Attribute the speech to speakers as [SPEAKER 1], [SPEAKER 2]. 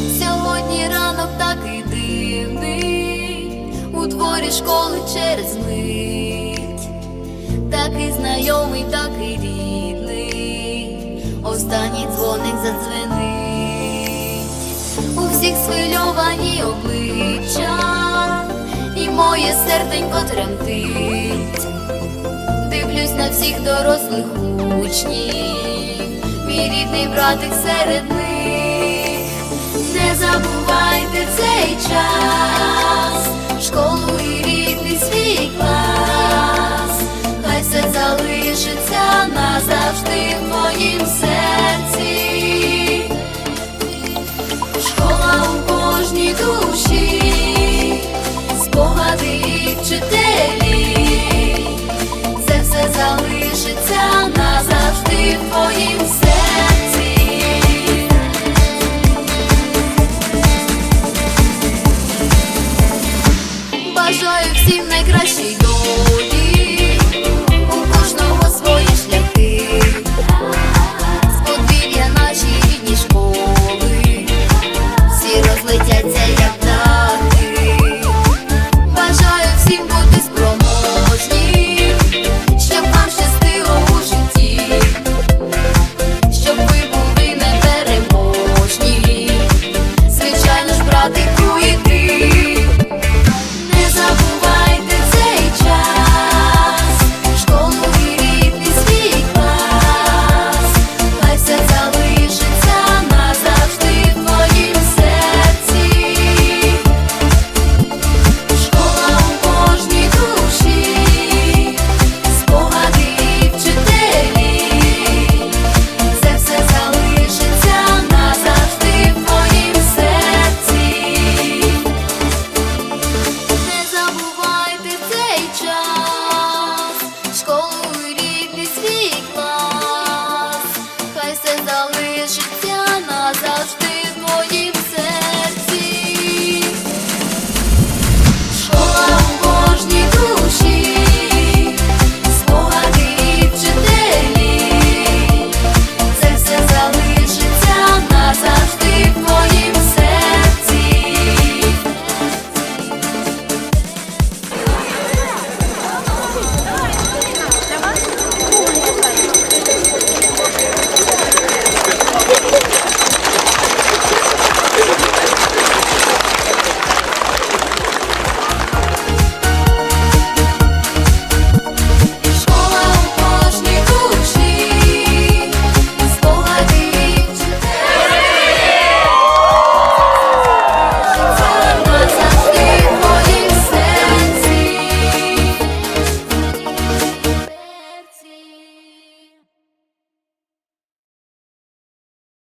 [SPEAKER 1] Кожній ранок такий дивний, у дворі школи через мить, такий знайомий, такий рідний, останній дзвоник задзвенить, у всіх схвильовані обличчя, і моє серденько тремтить. Дивлюсь на всіх дорослих учнів, мій рідний братик серед них. Не забувайте цей час, школу і рідний свій клас, хай все залишиться назавжди в моїм серці. Школа у кожній душі, спогади і вчителі. Це все залишиться назавжди в твоїм серці. I you школу